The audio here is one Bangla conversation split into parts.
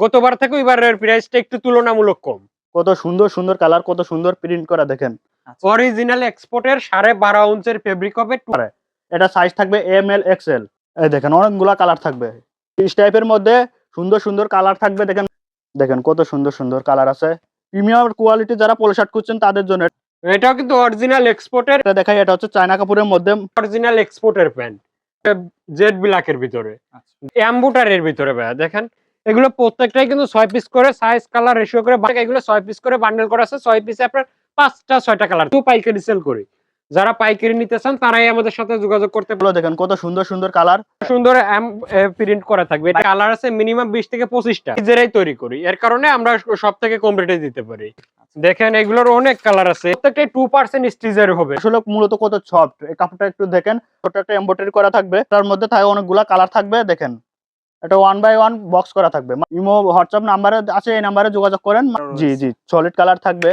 গতবার থেকে এবারের প্রাইসটা একটু তুলনামূলক কম। কত সুন্দর সুন্দর কালার কত সুন্দর প্রিন্ট করা দেখেন। অরিজিনাল এক্সপোর্টের সাড়ে বারো ইঞ্চের ফেব্রিক হবে এটা সাইজ থাকবে এম এল এক্সেল এই দেখেন অনেকগুলা কালার থাকবে। পিস টাইপের মধ্যে সুন্দর সুন্দর কালার থাকবে দেখেন। দেখেন কত সুন্দর সুন্দর কালার আছে। প্রিমিয়াম কোয়ালিটি যারা পোলো শার্ট খুঁজছেন তাদের জন্য এটাও কিন্তু অরিজিনাল এক্সপোর্টের এটা দেখাই এটা হচ্ছে চায়না কাপড়ের মধ্যে অরিজিনাল এক্সপোর্টের প্যান্ট জেড ব্ল্যাকের ভিতরে। অ্যাম্বুটারের ভিতরে ভাইয়া দেখেন। এগুলো প্রত্যেকটাই কিন্তু ছয় পিস করে সাইজ কালার রেশিও করে এগুলো ছয় পিস করে বান্ডেল করা আছে। ছয় পিসে আপনার পাঁচটা ছয়টা কালার তো পাইকারি সেল করি। যারা পাইকারি নিতে চান তারাই আমাদের সাথে যোগাযোগ করতে এগুলো দেখেন কত সুন্দর সুন্দর কালার সুন্দর প্রিন্ট করা থাকবে। এটা কালার আছে মিনিমাম বিশ থেকে পঁচিশটা। নিজেরাই তৈরি করি। এর কারণে আমরা সব থেকে কম রেটে দিতে পারি। দেখেন এগুলোর অনেক কালার আছে। প্রত্যেকটাই টু পার্সেন্ট স্টিজের হবে। আসলে মূলত কত সফট এই কাপড়টা একটু দেখেন ছোট একটা এমব্রয়ডারি করা থাকবে। তার মধ্যে থাকে অনেকগুলা কালার থাকবে দেখেন। এটা ওয়ান বাই ওয়ান বক্স করা থাকবে। ইমো হোয়াটসঅ্যাপ নাম্বারে আছে, এই নাম্বারে যোগাযোগ করেন। জি জি সলিড কালার থাকবে।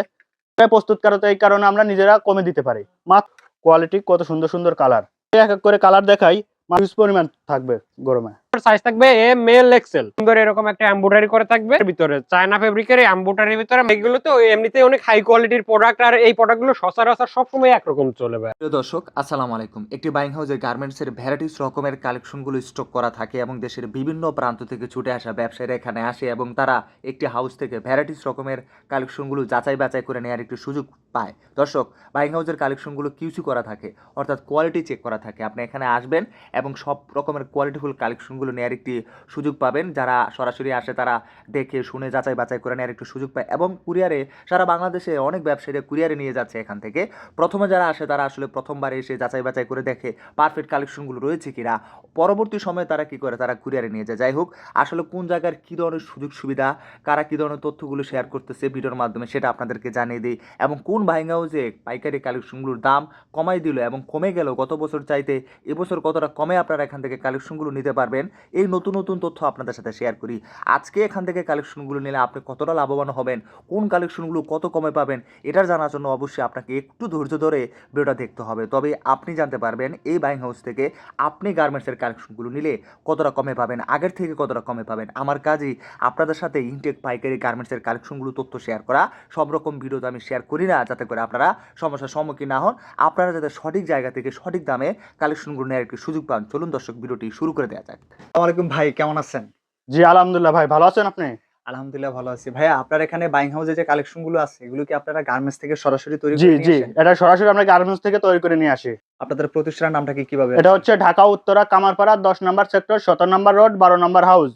প্রস্তুত করাতে এই কারণে আমরা নিজেরা কমে দিতে পারি। মাত্র কোয়ালিটি কত সুন্দর সুন্দর কালার এক এক করে কালার দেখাই মাছ পরিমাণ থাকবে গরমে। সাইজ থাকবে এম এল এক্সেল সুন্দর এরকম একটা এমব্রয়ডারি করে থাকবে। ভিতরে চায়না ফেব্রিকের এমব্রয়ডারির ভিতরে এগুলো তো এমনিতে অনেক হাই কোয়ালিটির প্রোডাক্ট আর এই প্রোডাক্ট প্রোডাক্টগুলো সচরাচর সবসময় একরকম চলে ভাই। প্রিয় দর্শক, আসসালামু আলাইকুম। একটি বাইং হাউসের গার্মেন্টসের ভ্যারাইটিস রকমের কালেকশনগুলো স্টক করা থাকে এবং দেশের বিভিন্ন প্রান্ত থেকে ছুটে আসা ব্যবসায়ীরা এখানে আসে এবং তারা একটি হাউস থেকে ভ্যারাইটিস রকমের কালেকশনগুলো যাচাই বাছাই করে নেওয়ার একটি সুযোগ পায়। দর্শক বাইং হাউসের কালেকশনগুলো কিউসি করা থাকে, অর্থাৎ কোয়ালিটি চেক করা থাকে। আপনি এখানে আসবেন এবং সব রকমের কোয়ালিটিফুল কালেকশনগুলো নেওয়ার একটি সুযোগ পাবেন। যারা সরাসরি আসে তারা দেখে শুনে যাচাই বাছাই করে নেওয়ার একটু সুযোগ পায় এবং কুরিয়ারে সারা বাংলাদেশে অনেক ব্যবসায়ীরা কুরিয়ারে নিয়ে যাচ্ছে এখান থেকে। প্রথমে যারা আসে তারা আসলে প্রথমবার এসে যাচাই বাছাই করে দেখে পারফেক্ট কালেকশনগুলো রয়েছে কিনা। পরবর্তী সময়ে তারা কি করে? তারা কুরিয়ারে নিয়ে যায়। যাই হোক, আসলে কোন জায়গার কী ধরনের সুযোগ সুবিধা, কারা কী ধরনের তথ্যগুলো শেয়ার করতেছে ভিডিওর মাধ্যমে সেটা আপনাদেরকে জানিয়ে দিই এবং কোন বাইং হাউসে পাইকারি কালেকশনগুলোর দাম কমাই দিল এবং কমে গেল, গত বছর চাইতে এবছর কতটা কমে আপনারা এখান থেকে কালেকশনগুলো নিতে পারবেন? এই নতুন নতুন তথ্য আপনাদের সাথে শেয়ার করি। আজকে এখান থেকে কালেকশনগুলো নিলে আপনি কতটা লাভবান হবেন? কোন কালেকশনগুলো কত কমে পাবেন? এটার জানার জন্য অবশ্যই আপনাকে একটু ধৈর্য ধরে ভিডিওটা দেখতে হবে। তবে আপনি জানতে পারবেন, এই বাইং হাউস থেকে আপনি গার্মেন্টসের কালেকশনগুলো নিলে কতটা কমে পাবেন? আগের থেকে কতটা কমে পাবেন? আমার কাজই আপনাদের সাথে ইনটেক পাইকারি গার্মেন্টসের কালেকশনগুলো তথ্য শেয়ার করা। সব রকম ভিডিও আমি শেয়ার করি না, যাতে করে আপনারা সমস্যার সম্মুখীন না হন। আপনারা যাতে সঠিক জায়গা থেকে সঠিক দামে কালেকশনগুলো নেওয়ার একটি সুযোগ পান। চলুন দর্শক, ভিডিওটি শুরু করে দেওয়া যাক। আসসালামাইকুম ভাই কেমন আছেন? জি আলহামদুলিল্লাহ ভাই ভালো আছেন আপনি? আলহামদুলিল্লাহ ভালো আছি। ভাইয়া আপনার এখানে বাইং হাউসে যে কালেকশনগুলো আছে এগুলো কি আপনারা গার্মেন্টস থেকে সরাসরি তৈরি জি জি এটা সরাসরি আমরা গার্মেন্টস থেকে তৈরি করে নিয়ে আসি। আপনাদের প্রতিষ্ঠানের নামটা কি কীভাবে এটা হচ্ছে ঢাকা উত্তরা কামারপাড়া দশ নম্বর সেক্টর সতেরো নম্বর রোড বারো নম্বর হাউস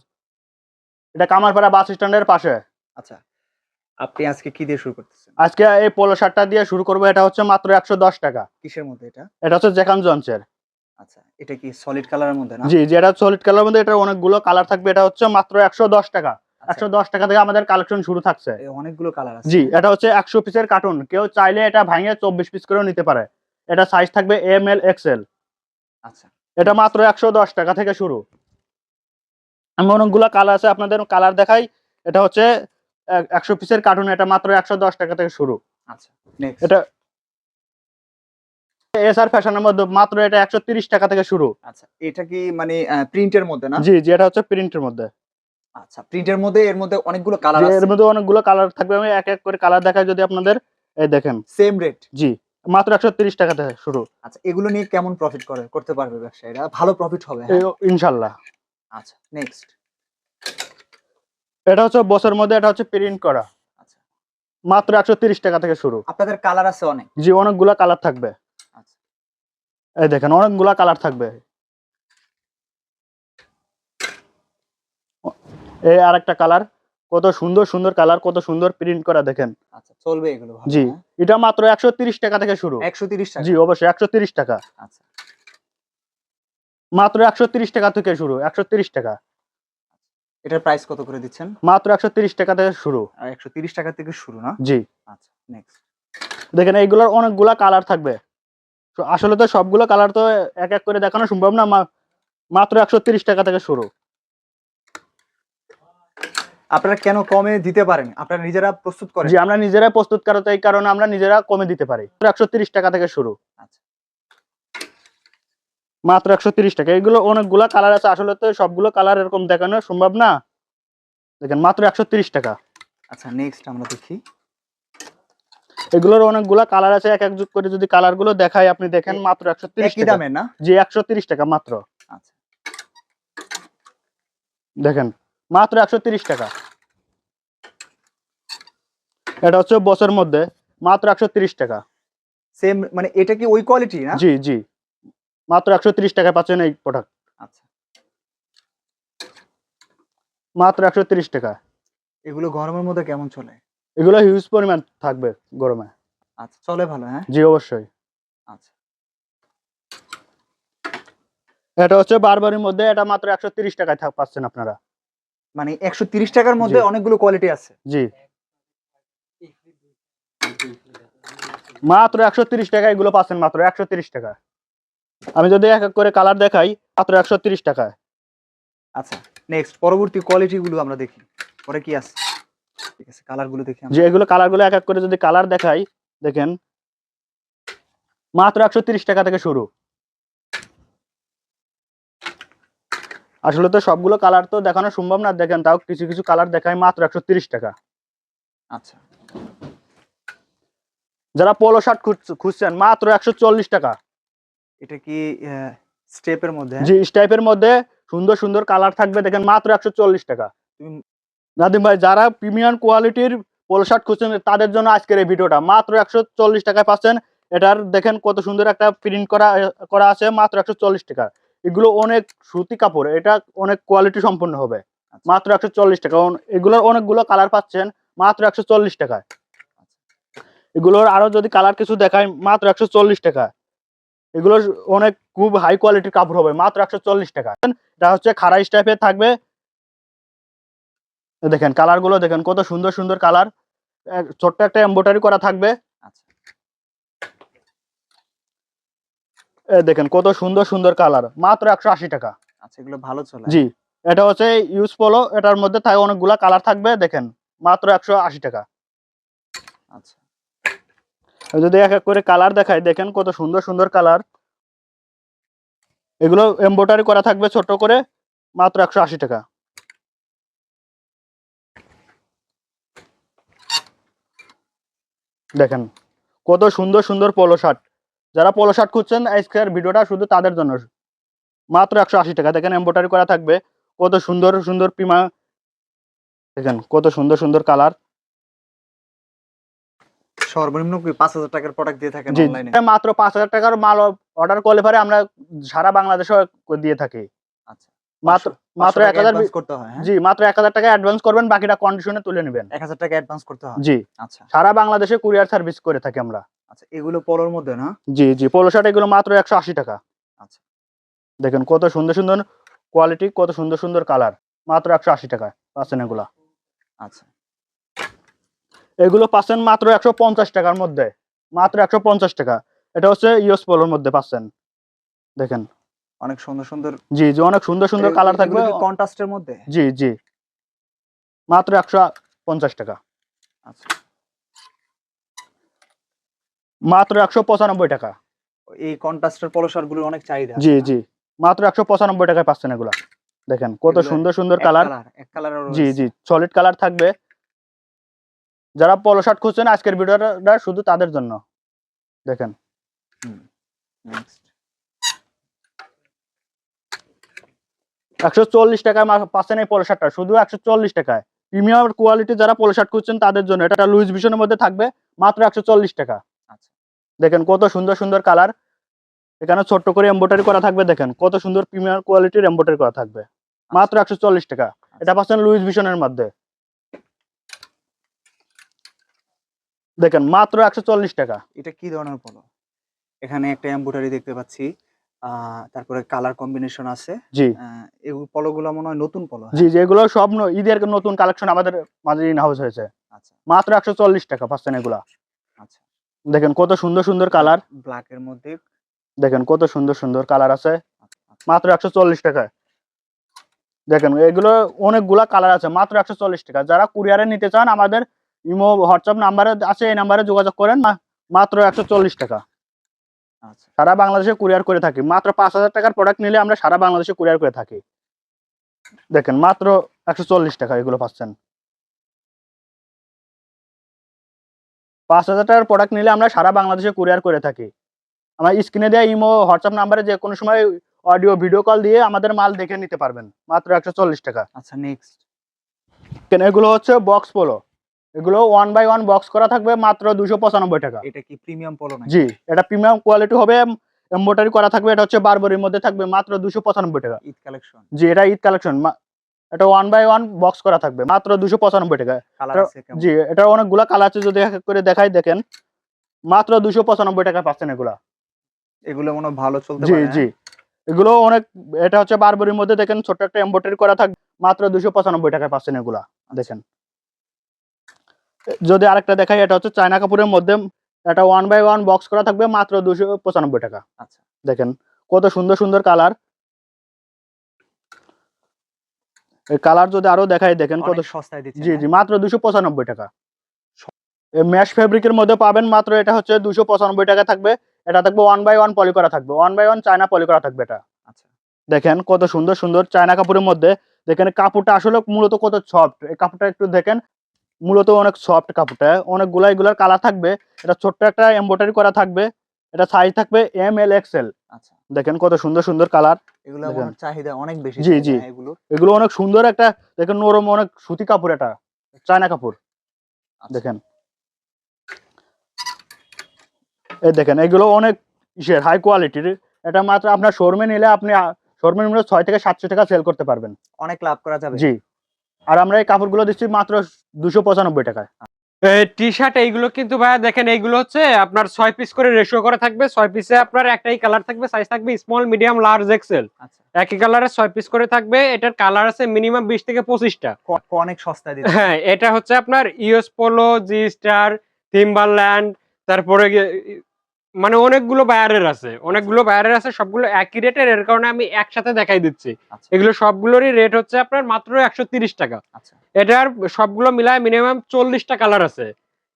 এটা কামারপাড়া বাস স্ট্যান্ডের পাশে। আচ্ছা আপনি আজকে কি দিয়ে শুরু করতেছেন? আজকে এই পোলো শার্টটা দিয়ে শুরু করব এটা হচ্ছে মাত্র একশো দশ টাকা। কিসের মধ্যে এটা? এটা হচ্ছে জ্যাকান জন্সের। আচ্ছা এটা কি সলিড কালারের মধ্যে না? জি জি এটা সলিড কালার মধ্যে এটা অনেকগুলো কালার থাকবে এটা হচ্ছে মাত্র একশো দশ টাকা। আচ্ছা, একশো দশ টাকা থেকে আমাদের কালেকশন শুরু থাকছে। অনেকগুলো কালার আছে। জি এটা হচ্ছে একশো পিসের কার্টুন কেউ চাইলে এটা ভাঙে চব্বিশ পিস করেও নিতে পারে। এটা সাইজ থাকবে এম এল এক্সেল আচ্ছা। এটা মাত্র একশো দশ টাকা থেকে শুরু। আমি অনেকগুলো কালার আছে আপনাদের কালার দেখাই। এটা হচ্ছে একশো পিসের কার্টুন এটা মাত্র একশো দশ টাকা থেকে শুরু। আচ্ছা নেক্সট এটা এস আর ফ্যাশনের মধ্যে মাত্র এটা একশো তিরিশ টাকা থেকে শুরু। আচ্ছা এটা কি মানে প্রিন্টের মধ্যে না? জি জি এটা হচ্ছে প্রিন্টের মধ্যে। আচ্ছা প্রিন্টের মধ্যে এর মধ্যে অনেকগুলো কালার আছে? এর মধ্যে অনেকগুলো কালার থাকবে। আমি এক এক করে কালার দেখাই যদি আপনাদের। এই দেখেন। সেম রেট জি মাত্র একশো তিরিশ টাকা থেকে শুরু। আচ্ছা এগুলো নিয়ে কেমন প্রফিট করে করতে পারবে ব্যবসায়ীরা? ভালো প্রফিট হবে হ্যাঁ? ইনশাল্লাহ। আচ্ছা নেক্সট এটা হচ্ছে বছর মধ্যে এটা হচ্ছে প্রিন্ট করা। আচ্ছা। মাত্র একশো তিরিশ টাকা থেকে শুরু। আপনাদের কালার আছে অনেক? জি অনেকগুলা কালার থাকবে। এই দেখেন অনেকগুলা কালার থাকবে। এই আর একটা কালার কত সুন্দর সুন্দর কালার কত সুন্দর প্রিন্ট করা দেখেন। আচ্ছা চলবে এগুলো জি এটা মাত্র একশো তিরিশ টাকা থেকে শুরু। একশো তিরিশ টাকা। জি অবশ্যই টাকা। আচ্ছা। মাত্র টাকা থেকে শুরু টাকা। এটার প্রাইস কত করে দিচ্ছেন? মাত্র একশো তিরিশ টাকা থেকে শুরু। আর একশো তিরিশ টাকা থেকে শুরু না? জি। আচ্ছা নেক্সট দেখেন এইগুলোর অনেকগুলা কালার থাকবে। তো আসলে তো সবগুলো কালার তো এক এক করে দেখানো সম্ভব না মাত্র একশো তিরিশ টাকা থেকে শুরু। আপনারা কেন কমে দিতে পারেন? আপনারা নিজেরা প্রস্তুত করেন। জি আমরা নিজেরাই প্রস্তুত করতে এই কারণে আমরা নিজেরা কমে দিতে পারি। একশো টাকা থেকে শুরু। আচ্ছা। মাত্র একশো তিরিশ টাকা। এগুলো অনেকগুলা কালার আছে আসলে তো সবগুলো কালার এরকম দেখানো সম্ভব না। দেখেন মাত্র একশো টাকা। আচ্ছা নেক্সট আমরা দেখি। এগুলোর অনেকগুলা কালার আছে এক এক যুগ করে যদি কালারগুলো দেখাই আপনি দেখেন মাত্র একশো তিরিশ দামে না? জি একশো তিরিশ টাকা মাত্র। আচ্ছা। দেখেন মাত্র একশো তিরিশ টাকা। এটা হচ্ছে বসের মধ্যে মাত্র একশো তিরিশ টাকা। সেম মানে এটা কি ওই কোয়ালিটি না? জি জি। মাত্র একশো তিরিশ টাকা পাচ্ছেন এই প্রোডাক্ট আচ্ছা। মাত্র একশো তিরিশ টাকা। এগুলো গরমের মধ্যে কেমন চলে? এগুলো হিউজ পরিমাণ থাকবে গরমে। আচ্ছা চলে ভালো হ্যাঁ? জি অবশ্যই। আচ্ছা। এটা হচ্ছে বারবারির মধ্যে এটা মাত্র একশো তিরিশ টাকায় থাক পাচ্ছেন আপনারা। মানে একশো তিরিশ টাকার মধ্যে অনেকগুলো কোয়ালিটি আছে। জি। মাত্র একশো তিরিশ টাকা এগুলো পাচ্ছেন মাত্র একশো তিরিশ টাকা আমি যদি এক এক করে কালার দেখাই মাত্র একশো তিরিশ টাকায়। আচ্ছা নেক্সট পরবর্তী কোয়ালিটি গুলো আমরা দেখি। পরে কি আছে? ঠিক আছে কালারগুলো দেখি যে এগুলো কালারগুলো এক এক করে যদি কালার দেখাই দেখেন মাত্র একশো টাকা থেকে শুরু। আসলে তো সবগুলো কালার তো দেখানো সম্ভব না দেখেন তাও কিছু কিছু কালার দেখায় মাত্র একশো টাকা। আচ্ছা। যারা পোলো শার্ট খুঁজছেন মাত্র একশো চল্লিশ টাকা। এটা কি স্টেপের মধ্যে? জি স্টাইপের মধ্যে সুন্দর সুন্দর কালার থাকবে দেখেন মাত্র একশো চল্লিশ টাকা। তুমি- নাদিম ভাই যারা প্রিমিয়াম কোয়ালিটির পোলো শার্ট খুঁজছেন তাদের জন্য আজকের এই ভিডিওটা। মাত্র একশো চল্লিশ টাকায় পাচ্ছেন। এটার দেখেন কত সুন্দর একটা প্রিন্ট করা করা আছে মাত্র একশো চল্লিশ টাকা। এগুলো অনেক সুতি কাপড় এটা অনেক কোয়ালিটি সম্পন্ন হবে। আচ্ছা। মাত্র একশো চল্লিশ টাকা। এগুলোর অনেকগুলো কালার পাচ্ছেন মাত্র একশো চল্লিশ টাকায়। এগুলোর আরও যদি কালার কিছু দেখায় মাত্র একশো চল্লিশ টাকা। এগুলো অনেক খুব হাই কোয়ালিটির কাপড় হবে মাত্র একশো চল্লিশ টাকা এটা হচ্ছে খারাইশ টাইপের থাকবে। দেখেন কালারগুলো দেখেন কত সুন্দর সুন্দর কালার ছোট্ট একটা এম্বোটারি করা থাকবে। আচ্ছা। এ দেখেন কত সুন্দর সুন্দর কালার মাত্র একশো আশি টাকা। আচ্ছা এগুলো ভালো চলে। জি এটা হচ্ছে ইউজ পোলো এটার মধ্যে থাকে অনেকগুলা কালার থাকবে দেখেন মাত্র একশো আশি টাকা। আচ্ছা। যদি এক এক করে কালার দেখায় দেখেন কত সুন্দর সুন্দর কালার এগুলো এম্বোটারি করা থাকবে ছোট করে মাত্র একশো আশি টাকা। দেখেন কত সুন্দর সুন্দর পলো শার্ট যারা পলো শার্ট খুঁজছেন আজকের ভিডিওটা শুধু তাদের জন্য। মাত্র একশো আশি টাকা। দেখেন এম্বোটারি করা থাকবে। কত সুন্দর সুন্দর পিমা দেখেন কত সুন্দর সুন্দর কালার সর্বনিম্ন কি পাঁচ হাজার টাকার প্রোডাক্ট দিয়ে থাকেন অনলাইনে মাত্র পাঁচ হাজার টাকার মাল অর্ডার করলে পরে আমরা সারা বাংলাদেশে দিয়ে থাকি। আচ্ছা। মাত্র মাত্র এক হাজার করতে হয় হ্যাঁ। জি মাত্র এক হাজার টাকা অ্যাডভান্স করবেন বাকিটা কন্ডিশনে তুলে নেবেন। এক হাজার টাকা অ্যাডভান্স করতে হয়? জি। আচ্ছা। সারা বাংলাদেশে কুরিয়ার সার্ভিস করে থাকি আমরা। আচ্ছা এগুলো পলোর মধ্যে না? জি জি পোলো শার্ট এগুলো মাত্র একশো আশি টাকা। আচ্ছা। দেখেন কত সুন্দর সুন্দর কোয়ালিটি কত সুন্দর সুন্দর কালার মাত্র একশো আশি টাকা পাচ্ছেন এগুলা। আচ্ছা। এগুলো পাচ্ছেন মাত্র একশো পঞ্চাশ টাকার মধ্যে। মাত্র একশো পঞ্চাশ টাকা। এটা হচ্ছে ইউএস পোলোর মধ্যে পাচ্ছেন। দেখেন। অনেক সুন্দর সুন্দর জি জি অনেক সুন্দর সুন্দর কালার থাকবে। কন্ট্রাস্টের মধ্যে? জি জি। মাত্র একশো পঞ্চাশ টাকা। আচ্ছা। মাত্র একশো পঁচানব্বই টাকা। এই কন্ট্রাস্টের পলো শার্টগুলোর অনেক চাহিদা জি জি। মাত্র একশো পঁচানব্বই টাকায় পাচ্ছেন এগুলা। দেখেন কত সুন্দর সুন্দর কালার কালার এক কালার জি জি সলিড কালার থাকবে। যারা পলো শার্ট খুঁজছেন আজকের ভিডিওটা শুধু তাদের জন্য। দেখেন নেক্সট একশো চল্লিশ টাকায় পাচ্ছেন এই পলো শার্টটা শুধু একশো চল্লিশ টাকায়। প্রিমিয়াম কোয়ালিটি যারা পলো শার্ট খুঁজছেন তাদের জন্য। এটা লুইস ভিশনের মধ্যে থাকবে মাত্র একশো চল্লিশ টাকা। আচ্ছা। দেখেন কত সুন্দর সুন্দর কালার এখানে ছোট্ট করে এম্বোটারি করা থাকবে দেখেন। কত সুন্দর প্রিমিয়াম কোয়ালিটির এম্বোটারি করা থাকবে। মাত্র একশো চল্লিশ টাকা। এটা পাচ্ছেন লুইস ভিশনের মধ্যে। দেখেন মাত্র একশো চল্লিশ টাকা। এটা কি ধরনের পলো এখানে একটা এমব্রয়ডারি দেখতে পাচ্ছি। তারপরে কালার কম্বিনেশন আছে। জি। এই পলোগুলো মনে হয় নতুন পলো জি যেগুলো সব ঈদের নতুন কালেকশন আমাদের মাঝে ইন হাউস হয়েছে। আচ্ছা। মাত্র একশো চল্লিশ টাকা পাচ্ছেন এগুলা। আচ্ছা। দেখেন কত সুন্দর সুন্দর কালার ব্ল্যাক এর মধ্যে। দেখেন কত সুন্দর সুন্দর কালার আছে। আচ্ছা। মাত্র একশো চল্লিশ টাকায়। দেখেন এগুলো অনেকগুলা কালার আছে মাত্র একশো চল্লিশ টাকা। যারা কুরিয়ারে নিতে চান আমাদের ইমো হোয়াটসঅ্যাপ নাম্বারে আছে এই নাম্বারে যোগাযোগ করেন মাত্র একশো চল্লিশ টাকা। সারা বাংলাদেশে কুরিয়ার করে থাকি। মাত্র পাঁচ হাজার টাকার প্রোডাক্ট নিলে আমরা সারা বাংলাদেশে কুরিয়ার করে থাকি। দেখেন মাত্র একশো চল্লিশ টাকা এগুলো পাচ্ছেন। পাঁচ হাজার টাকার প্রোডাক্ট নিলে আমরা সারা বাংলাদেশে কুরিয়ার করে থাকি। আমার স্ক্রিনে দেওয়া ইমো হোয়াটসঅ্যাপ নাম্বারে যে কোনো সময় অডিও ভিডিও কল দিয়ে আমাদের মাল দেখে নিতে পারবেন। মাত্র একশো চল্লিশ টাকা। আচ্ছা নেক্সট কেন এগুলো হচ্ছে বক্স পোলো এগুলো ওয়ান বাই ওয়ান বক্স করা থাকবে মাত্র দুশো পঁচানব্বই টাকা। এটা কি প্রিমিয়াম পলো জি এটা প্রিমিয়াম কোয়ালিটি হবে এম্বোটারি করা থাকবে এটা হচ্ছে বারবরির মধ্যে থাকবে মাত্র দুশো পঁচানব্বই টাকা। ঈদ কালেকশন জি এটা ঈদ কালেকশন এটা ওয়ান বাই ওয়ান বক্স করা থাকবে মাত্র দুশো পঁচানব্বই টাকা। জি এটা অনেকগুলা কালার আছে যদি করে দেখাই দেখেন। মাত্র দুশো পঁচানব্বই টাকা পাচ্ছেন এগুলা। এগুলো মনে ভালো চলতে জি হ্যাঁ? জি। এগুলো অনেক এটা হচ্ছে বারবরির মধ্যে দেখেন ছোট্ট একটা এম্বোটারি করা থাকবে মাত্র দুশো পঁচানব্বই টাকায় পাচ্ছেন এগুলা দেখেন। যদি আরেকটা দেখাই এটা হচ্ছে চায়না কাপড়ের মধ্যে এটা ওয়ান বাই ওয়ান বক্স করা থাকবে মাত্র দুশো পঁচানব্বই টাকা। আচ্ছা। দেখেন কত সুন্দর সুন্দর কালার এই কালার যদি আরও দেখাই দেখেন কত সস্তায় দিচ্ছে জি জি মাত্র দুশো পঁচানব্বই টাকা। ম্যাশ ফেব্রিকের মধ্যে পাবেন মাত্র এটা হচ্ছে দুশো পঁচানব্বই টাকা থাকবে। এটা থাকবে ওয়ান বাই ওয়ান পলি করা থাকবে। One by one China poly করা থাকবে এটা। আচ্ছা। দেখেন কত সুন্দর সুন্দর চায়না কাপড়ের মধ্যে। দেখেন কাপড়টা আসলে মূলত কত সফট এই কাপড়টা একটু দেখেন মূলত অনেক সফট কাপড়টা। অনেকগুলা এগুলার কালার থাকবে। এটা ছোট্ট একটা এম্ব্রয়ডারি করা থাকবে। এটা সাইজ থাকবে এম এল এক্সেল আচ্ছা। দেখেন কত সুন্দর সুন্দর কালার এগুলো। চাহিদা অনেক বেশি জি, জি। এগুলো এগুলো অনেক সুন্দর একটা দেখেন নরম অনেক সুতি কাপড় এটা। চায়না কাপড়। আচ্ছা। দেখেন। এই দেখেন এগুলো অনেক ইসের হাই কোয়ালিটির এটা মাত্র আপনার শোরুমে নিলে আপনি শোরুমে নিলে ছয় থেকে সাতশো টাকা সেল করতে পারবেন। অনেক লাভ করা যাবে। জি। আর আমরা এই কাপড়গুলো দিচ্ছি মাত্র দুশো পঁচানব্বই টাকায়। টি শার্ট এইগুলো কিন্তু ভাইয়া দেখেন এইগুলো হচ্ছে আপনার ছয় পিস করে রেশিও করে থাকবে। ছয় পিসে আপনার একটাই কালার থাকবে সাইজ থাকবে স্মল মিডিয়াম লার্জ এক্সেল একই কালারে ছয় পিস করে থাকবে এটার কালার আছে মিনিমাম বিশ থেকে পঁচিশটা অনেক সস্তা দিচ্ছে। হ্যাঁ এটা হচ্ছে আপনার US polo G star Timberland তারপরে মানে অনেকগুলো বায়ারের আছে। অনেকগুলো বায়ারের আছে সবগুলো একই রেটের এর কারণে আমি একসাথে দেখাই দিচ্ছি। আচ্ছা। এগুলো সবগুলোরই রেট হচ্ছে আপনার মাত্র একশো তিরিশ টাকা। আচ্ছা। এটার সবগুলো মিলায় মিনিমাম চল্লিশটা কালার আছে।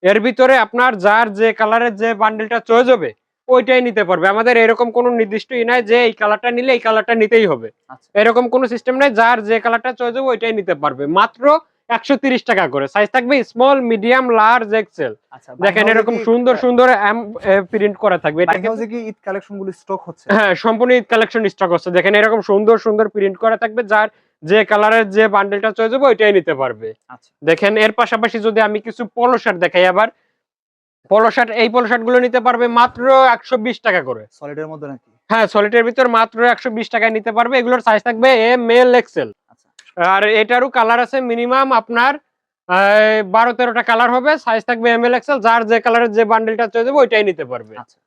এর ভিতরে আপনার যার যে কালারের যে বান্ডেলটা চয়েস হবে ওইটাই নিতে পারবে। আমাদের এরকম কোনো নির্দিষ্ট ই নাই যে এই কালারটা নিলে এই কালারটা নিতেই হবে। আচ্ছা। এরকম কোনো সিস্টেম নাই যার যে কালারটা চয়েস হবে ওইটাই নিতে পারবে। মাত্র একশো তিরিশ টাকা করে। সাইজ থাকবে স্মল মিডিয়াম লার্জ এক্সেল দেখেন এরকম সুন্দর সুন্দর প্রিন্ট করা থাকবে। ঈদ কালেকশনগুলো স্টক হচ্ছে? হ্যাঁ সম্পূর্ণ ঈদ কালেকশন স্টক হচ্ছে। দেখেন এরকম সুন্দর সুন্দর প্রিন্ট করা থাকবে যার যে কালারের যে বান্ডেলটা চয়েস হবে ওইটাই নিতে পারবে। আচ্ছা। দেখেন এর পাশাপাশি যদি আমি কিছু পলো শার্ট দেখাই আবার পলো শার্ট এই পলো শার্টগুলো নিতে পারবে মাত্র একশো বিশ টাকা করে। সলিডের মধ্যে নাকি? হ্যাঁ সলিটের ভিতর মাত্র একশো বিশ টাকায় নিতে পারবে। এগুলোর সাইজ থাকবে এম এল এক্সেল আর এটারও কালার আছে মিনিমাম আপনার বারো তেরোটা কালার হবে সাইজ থাকবে এম এল এক্সেল যার যে কালারের যে বান্ডেলটা চলে দেবে ওইটাই নিতে পারবে। আচ্ছা।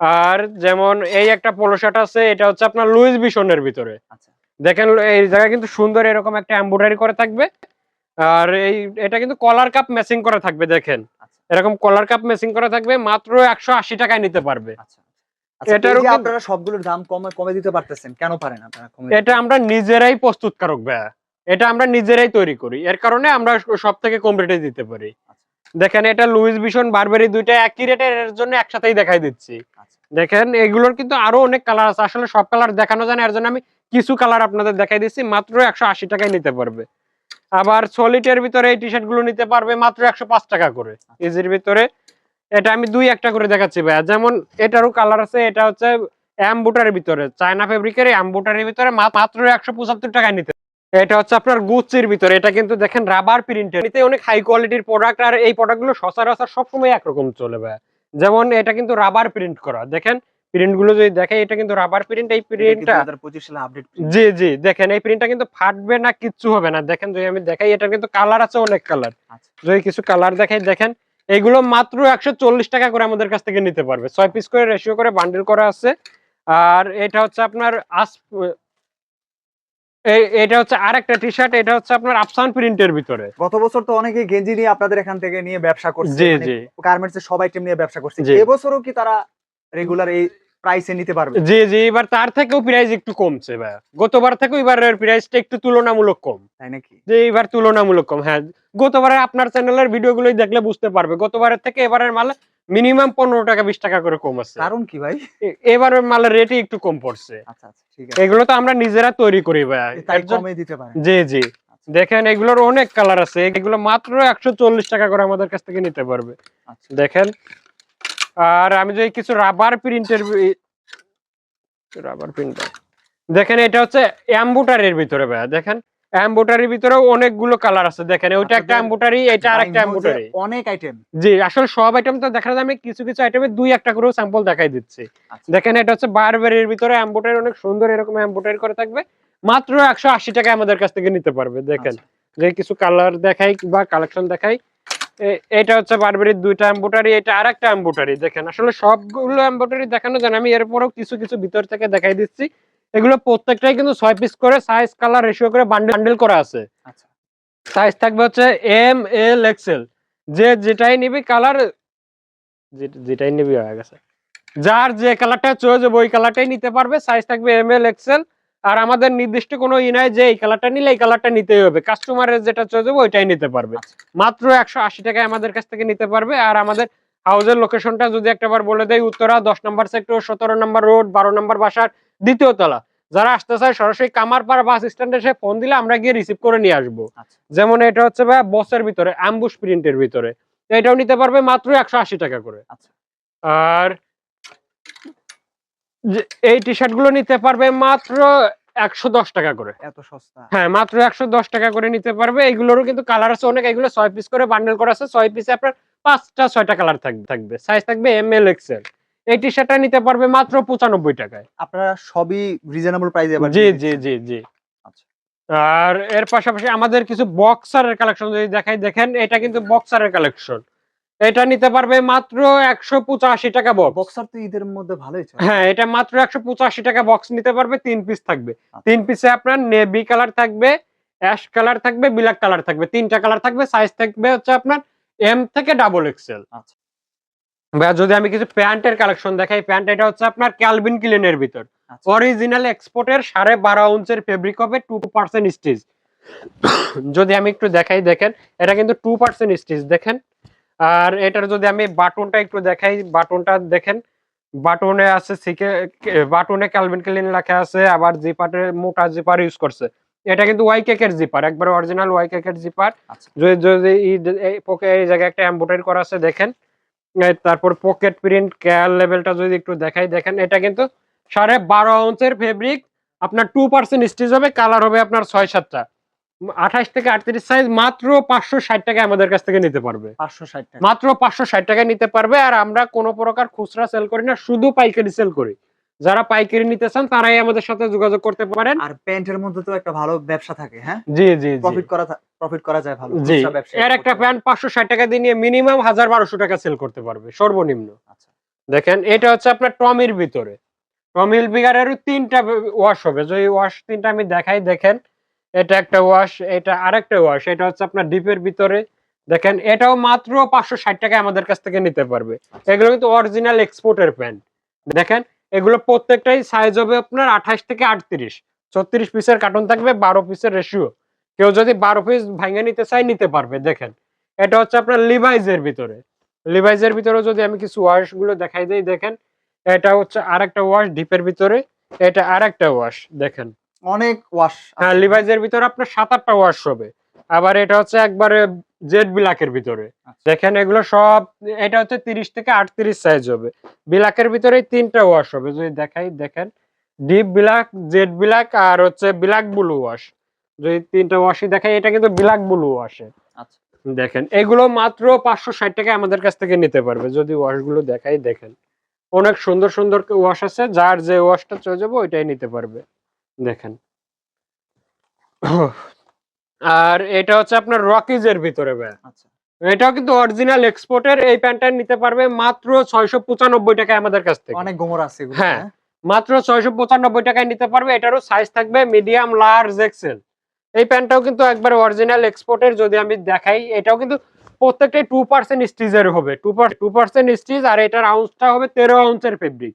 আর যেমন এই একটা পোলো শার্ট আছে এটা হচ্ছে আপনার লুইস বিশনের ভিতরে। আচ্ছা। দেখেন এই জায়গায় কিন্তু সুন্দর এরকম একটা এমব্রয়ডারি করে থাকবে। আর এই এটা কিন্তু কলার কাপ ম্যাচিং করা থাকবে দেখেন। আচ্ছা। এরকম কলার কাপ ম্যাচিং করা থাকবে মাত্র একশো আশি টাকায় নিতে পারবে। কিন্তু- আপনারা সবগুলোর দাম কমে কমে দিতে পারতেছেন কেন পারেন আপনারা এটা আমরা নিজেরাই প্রস্তুতকারক ভাইয়া। এটা আমরা নিজেরাই তৈরি করি। এর কারণে আমরা সব থেকে কম রেটে দিতে পারি। আচ্ছা। দেখেন এটা লুইস ভিশন বারবেরি দুইটা একই রেটের এর জন্য একসাথেই দেখাই দিচ্ছি। আচ্ছা। দেখেন এগুলোর কিন্তু আরও অনেক কালার আছে। আসলে সব কালার দেখানো যায় না এর জন্য আমি কিছু কালার আপনাদের দেখাই দিচ্ছি। মাত্র একশো আশি টাকায় নিতে পারবে। আবার সলিটের ভিতরে এই টি শার্টগুলো নিতে পারবে মাত্র একশো পাঁচ টাকা করে। ইজির ভিতরে এটা আমি দুই একটা করে দেখাচ্ছি ভাইয়া। যেমন এটারও কালার আছে এটা হচ্ছে অ্যাম্বুটারের ভিতরে। চায়না ফেব্রিকের অ্যাম্বুটারের ভিতরে মাত্র একশো পঁচাত্তর টাকায় নিতে এটা হচ্ছে আপনার গুচির ভিতরে। এটা কিন্তু দেখেন রাবার প্রিন্টের এতে অনেক হাই কোয়ালিটির প্রোডাক্ট আর এই প্রোডাক্টগুলো সচরাচর সবসময় একরকম চলে ভাইয়া যেমন এটা কিন্তু রাবার প্রিন্ট করা। দেখেন প্রিন্টগুলো যদি দেখে এটা কিন্তু রাবার প্রিন্ট এই প্রিন্টটা 2025 সালে আপডেট জি জি দেখেন এই প্রিন্টটা কিন্তু ফাটবে না কিচ্ছু হবে না। দেখেন যদি আমি দেখাই এটার কিন্তু কালার আছে অনেক কালার আচ্ছা। যদি কিছু কালার দেখাই দেখেন এগুলো মাত্র একশো চল্লিশ টাকা করে আমাদের কাছ থেকে নিতে পারবে। ছয় পিস করে রেশিও করে বান্ডেল করা আছে। আর এটা হচ্ছে আপনার আস এটা হচ্ছে আর একটা টি শার্ট এটা হচ্ছে আপনার আফসান প্রিন্টের ভিতরে। গত বছর তো অনেকে গেঞ্জি নিয়ে আপনাদের এখান থেকে নিয়ে ব্যবসা করছে। জি মানে জি। গার্মেন্টস এর আইটেম নিয়ে ব্যবসা করছে। এবছরও কি তারা রেগুলার এই প্রাইসে নিতে পারবে? জি জি এবার তার থেকেও প্রাইস একটু কমছে ভাই। গতবার থেকেও এবারের প্রাইসটা একটু তুলনামূলক কম। তাই নাকি? যে এবার তুলনামূলক কম হ্যাঁ। গতবারে আপনার চ্যানেলের ভিডিওগুলোই দেখলে বুঝতে পারবে। গতবারের থেকে এবারের মাল মিনিমাম পনেরো টাকা বিশ টাকা করে কম আছে। কারণ কি ভাই? এ- এবারের মালের রেটই একটু কম পড়ছে। আচ্ছা আচ্ছা এগুলো তো আমরা নিজেরা তৈরি করি ভাই। জি জি। দেখেন এগুলোর অনেক কালার আছে। এগুলো মাত্র একশো চল্লিশ টাকা করে আমাদের কাছ থেকে নিতে পারবে। আচ্ছা। দেখেন। আর আমি যদি কিছু রাবার প্রিন্টের রাবার প্রিন্ট দেখেন এটা হচ্ছে অ্যাম্বুটারের ভিতরে ভাইয়া দেখেন অ্যাম্বুটারির ভিতরেও অনেকগুলো কালার আছে। দেখেন ওইটা একটা আপনাদের অ্যাম্বুটারি এটা আরেকটা Buying অনেক আইটেম জি আসলে সব আইটেম তো দেখা যায় আমি কিছু কিছু আইটেমে দুই একটা করেও স্যাম্পল দেখাই দিচ্ছি। আচ্ছা। দেখেন এটা হচ্ছে বারবারির ভিতরে অ্যাম্বুটারি অনেক সুন্দর এরকম অ্যাম্বুটারি করে থাকবে। মাত্র একশো আশি টাকা আমাদের কাছ থেকে নিতে পারবে দেখেন। যে কিছু কালার দেখাই বা কালেকশন দেখাই এটা হচ্ছে বারবারির দুইটা এম্বোটারি এটা আর একটা এম্বোটারি দেখেন আসলে সবগুলো এম্বোটারি দেখানো যায় না। আমি এরপরেও কিছু কিছু ভিতর থেকে দেখাই দিচ্ছি। এগুলো প্রত্যেকটাই কিন্তু ছয় পিস করে সাইজ কালার রেশিও করে বান্ডেল করা আছে। আচ্ছা। সাইজ থাকবে হচ্ছে এম এল এক্সেল যে যেটাই নিবি কালার যেটাই নিবি হয়ে গেছে। যার যে কালারটা চয়েস হবে ওই কালারটাই নিতে পারবে। সাইজ থাকবে এম এল এক্সেল আর আমাদের নির্দিষ্ট কোনো ই নাই যে এই কালারটা নিলে এই কালারটা নিতেই হবে। কাস্টমারের যেটা চয়েস হবে ওইটাই নিতে পারবে। আচ্ছা। মাত্র একশো আশি টাকায় আমাদের কাছ থেকে নিতে পারবে। আর আমাদের হাউসের লোকেশনটা যদি একটাবার বলে দেয় উত্তরা দশ নম্বর সেক্টর সতেরো নম্বর রোড বারো নম্বর বাসার দ্বিতীয় তলা। যারা আসতে চায় সরাসরি কামারপাড়া বাস স্ট্যান্ডে এসে ফোন দিলে আমরা গিয়ে রিসিভ করে নিয়ে আসব। আচ্ছা। যেমন এটা হচ্ছে ভাই বসের ভিতরে অ্যাম্বুশ প্রিন্টের ভিতরে। এটাও নিতে পারবে মাত্র একশো আশি টাকা করে। আচ্ছা। আর এই টি শার্টগুলো নিতে পারবে মাত্র একশো দশ টাকা করে। এত সস্তা। হ্যাঁ মাত্র একশো দশ টাকা করে নিতে পারবে। এগুলোরও কিন্তু কালার আছে অনেক। এগুলো ছয় পিস করে বান্ডেল করা আছে। ছয় পিসে আপনার পাঁচটা ছয়টা কালার থাকবে থাকবে। সাইজ থাকবে এম এল এক্সেল এই টি শার্টটা নিতে পারবে মাত্র পঁচানব্বই টাকায়। আপনারা সবই রিজনেবল প্রাইসে জি জি জি জি। আচ্ছা। আর এর পাশাপাশি আমাদের কিছু বক্সারের কালেকশন যদি দেখাই দেখেন এটা কিন্তু বক্সারের কালেকশন এটা নিতে পারবে মাত্র একশো পঁচাশি টাকা বক্স বক্সার তো ঈদের মধ্যে ভালোই হ্যাঁ এটা মাত্র একশো পঁচাশি টাকা বক্স নিতে পারবে তিন পিস থাকবে। আচ্ছা। তিন পিসে আপনার নেভি কালার থাকবে অ্যাশ কালার থাকবে ব্ল্যাক কালার থাকবে। তিনটা কালার থাকবে সাইজ থাকবে হচ্ছে আপনার এম থেকে ডাবল এক্সেল আচ্ছা। ভাইয়া যদি আমি কিছু প্যান্টের কালেকশন দেখাই প্যান্ট এটা হচ্ছে আপনার ক্যালভিন ক্লিনের ভিতর। আচ্ছা। অরিজিনাল এক্সপোর্টের সাড়ে বারো আউন্সের ফেব্রিক হবে টু পার্সেন্ট স্টিচ যদি আমি একটু দেখাই দেখেন এটা কিন্তু টু পার্সেন্ট স্টিচ দেখেন। আর এটার যদি আমি বাটনটা একটু দেখাই বাটনটা দেখেন বাটনে আছে সিকে বাটনে ক্যালভিন ক্লিন লেখা আছে আবার জিপারের মোটা জিপার ইউজ করছে। এটা কিন্তু ওয়াই কেকের জিপার একবার অরিজিনাল ওয়াই কেকের জিপার। যদি যদি এই- এই পকে এই জায়গায় একটা এমব্রয়ডারি করা আছে দেখেন। তারপর পকেট প্রিন্ট কেয়ার লেভেলটা যদি একটু দেখাই দেখেন এটা কিন্তু সাড়ে বারো আউন্সের ফেব্রিক আপনার টু পার্সেন্ট স্টিচ হবে কালার হবে আপনার ছয় সাতটা। আঠাশ থেকে আটত্রিশ সাইজ মাত্র পাঁচশো ষাট টাকা আমাদের কাছ থেকে নিতে পারবে। পাঁচশো ষাট টাকা। মাত্র পাঁচশো ষাট টাকায় নিতে পারবে আর আমরা কোনো প্রকার খুচরা সেল করি না শুধু পাইকারি সেল করি। যারা পাইকারি নিতে চান তারাই আমাদের সাথে যোগাযোগ করতে পারেন। আর প্যান্টের মধ্যে তো একটা ভালো ব্যবসা থাকে হ্যাঁ? জি জি প্রফিট করা প্রফিট করা যায় ভালো জি। এর একটা প্যান্ট পাঁচশো ষাট টাকা দিয়ে নিয়ে মিনিমাম হাজার বারোশো টাকা সেল করতে পারবে সর্বনিম্ন। আচ্ছা। দেখেন এটা হচ্ছে আপনার টমির ভিতরে। টমিল বিগারের তিনটা ওয়াশ হবে। যদি ওয়াশ তিনটা আমি দেখাই দেখেন এটা একটা ওয়াশ এটা আরেকটা ওয়াশ এটা হচ্ছে আপনার ডিপের ভিতরে। দেখেন এটাও মাত্র পাঁচশো ষাট টাকা আমাদের কাছ থেকে নিতে পারবে। এগুলো কিন্তু অরিজিনাল এক্সপোর্টের প্যান্ট। দেখেন এগুলো প্রত্যেকটাই সাইজ হবে আপনার আঠাশ থেকে আটত্রিশ। ছত্রিশ পিসের কার্টন থাকবে বারো পিসের রেশিও কেউ যদি বারো পিস ভাঙে নিতে চায় নিতে পারবে দেখেন। এটা হচ্ছে আপনার লিভাইজের ভিতরে। লিভাইজের ভিতরে যদি আমি কিছু ওয়াশগুলো দেখাই দিই দেখেন এটা হচ্ছে আরেকটা ওয়াশ ডিপের ভিতরে এটা আরেকটা ওয়াশ দেখেন। অনেক ওয়াশ হ্যাঁ লিভাইজের ভিতরে আপনার সাত আটটা ওয়াশ হবে। আবার এটা হচ্ছে একবারে জেড ব্ল্যাকের ভিতরে। আচ্ছা। দেখেন এগুলো সব এটা হচ্ছে তিরিশ থেকে আটত্রিশ সাইজ হবে। ব্ল্যাকের ভিতরে তিনটা ওয়াশ হবে। যদি দেখাই দেখেন ডিপ ব্ল্যাক জেড ব্ল্যাক আর হচ্ছে ব্ল্যাক ব্লু ওয়াশ যদি তিনটা ওয়াশই দেখাই এটা কিন্তু ব্ল্যাক ব্লু ওয়াশে আচ্ছা। দেখেন এগুলো মাত্র পাঁচশো ষাট টাকা আমাদের কাছ থেকে নিতে পারবে। যদি ওয়াশগুলো দেখাই দেখেন। অনেক সুন্দর সুন্দর ওয়াশ আছে। যার যে ওয়াশটা চলে যাব ওইটাই নিতে পারবে। দেখেন। আর এটা হচ্ছে আপনার রকিজের ভিতরে ভাই। আচ্ছা। এটাও কিন্তু অরিজিনাল এক্সপোর্টের এই প্যান্টটা নিতে পারবে মাত্র ছয়শো পঁচানব্বই টাকা আমাদের কাছ থেকে। অনেক গোমর আছে হ্যাঁ। মাত্র ছয়শো পঁচানব্বই টাকায় নিতে পারবে এটারও সাইজ থাকবে মিডিয়াম লার্জ এক্সেল এই প্যান্টটাও কিন্তু একবার অরিজিনাল এক্সপোর্টের যদি আমি দেখাই এটাও কিন্তু প্রত্যেকটাই টু পার্সেন্ট স্টিচের হবে টু টু পার্সেন্ট স্টিচ আর এটার আউন্সটা হবে তেরো আউন্সের ফেব্রিক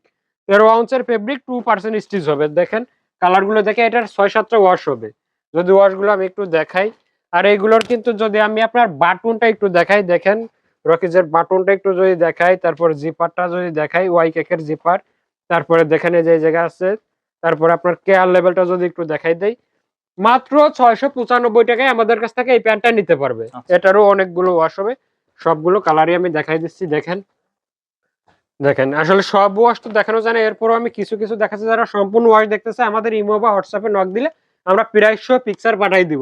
তেরো আউন্সের ফেব্রিক টু পার্সেন্ট স্টিচ হবে দেখেন। কালারগুলো দেখে এটার ছয় সাতটা ওয়াশ হবে। যদি ওয়াশগুলো আমি একটু দেখাই। আর এইগুলোর কিন্তু যদি আমি আপনার বাটনটা একটু দেখাই দেখেন রকিজের বাটনটা একটু যদি দেখাই তারপর জিপারটা যদি দেখাই ওয়াই কেকের জিপার তারপরে দেখেন যে জায়গা আছে তারপরে আপনার কেয়ার লেভেলটা যদি একটু দেখাই দেয় মাত্র ছয়শো পঁচানব্বই টাকায় আমাদের কাছ থেকে এই প্যান্টটা নিতে পারবে। আচ্ছা। এটারও অনেকগুলো ওয়াশ হবে। সবগুলো কালারই আমি দেখাই দিচ্ছি দেখেন। দেখেন আসলে সব ওয়াশ তো দেখানো যায় না এরপরও আমি কিছু কিছু দেখাচ্ছি যারা সম্পূর্ণ ওয়াশ দেখতেছে আমাদের ইমো বা হোয়াটসঅ্যাপে নক দিলে আমরা প্রায়শ পিকচার পাঠাই দিব।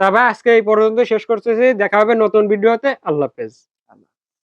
তবে আজকে এই পর্যন্ত শেষ করতেছি। দেখা হবে নতুন ভিডিওতে আল্লাহ হাফেজ।